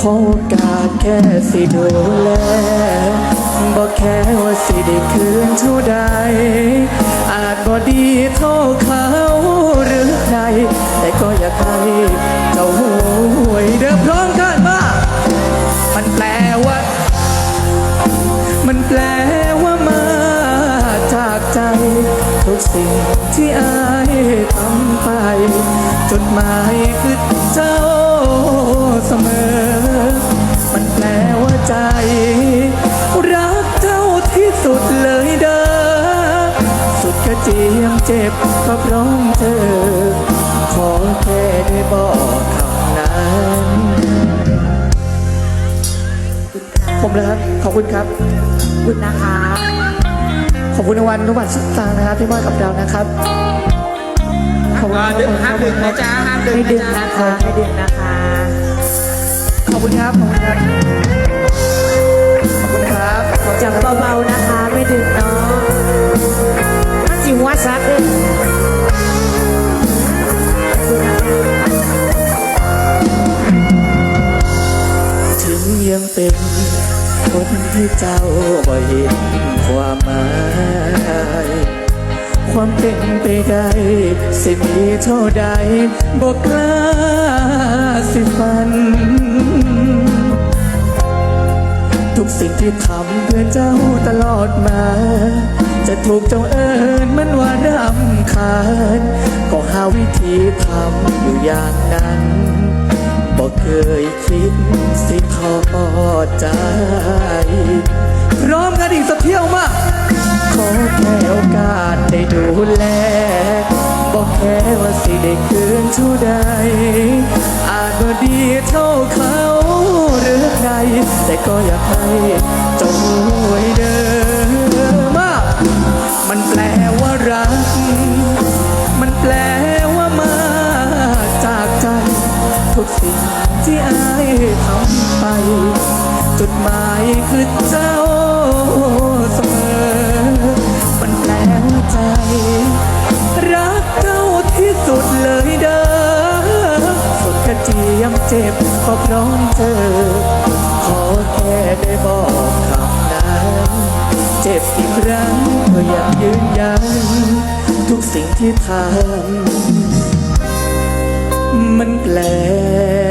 ขอโอกาสแค่สิดูแลบอกแค่ว่าสิได้คืนเท่าใด อาจบ่ดีเท่าเขาหรือใครแต่ก็อยากให้เจ้าหวยเดิมพร้อมกันมามันแปลว่า มันแปลว่ามาจากใจ ทุกสิ่งที่อายทำไป จดหมายคือเจ้าเสมอ เจียมเจ็บก็เพร้องเธอ ขอแค่ได้บอกคำนั้นผมเลยครับ ขอบคุณครับขอบคุณนะคะ ขอบคุณรางวัลนุบัตรสุดตางนะครับที่มอบกับเรานะครับขอบคุณอ่าดึงห้ามดึงนะจ๊ะห้ามดึงไม่ดึงนะนะจ๊ะคะไม่ดึงนะคะ ขอบคุณครับ ขอบคุณครับ เป็นคนที่เจ้าบ่เห็นความหมาย ความเป็นไปได้สิมีเท่าใดบอกกล้าสิฝัน ทุกสิ่งที่ทำเพื่อเจ้าตลอดมา จะถูกเจ้าเอิญมันว่ารำคาญก็หาวิธีทำอยู่อย่างนั้น บอกเคยคิดสิทอใจ พร้อมกันอีกสักเที่ยวมาขอแค่โอกาสได้ดูแลบอกแค่ว่าสิได้คืนเท่าใด อาจบ่ดีเท่าเขาหรือใคร แต่ก็อยากให้จ้าไว้เดิมมามันแปล ที่อายทำไป จุดหมายคือเจ้าเสมอ มันแปลว่าใจ รักเจ้าที่สุดเลยเด้อสุดกระเจียมเจ็บก็พร้อมเธอขอแค่ได้บอกคำนั้น เจ็บอีกครั้งก็อยากยืนยัน ทุกสิ่งที่ทำ มันแปลก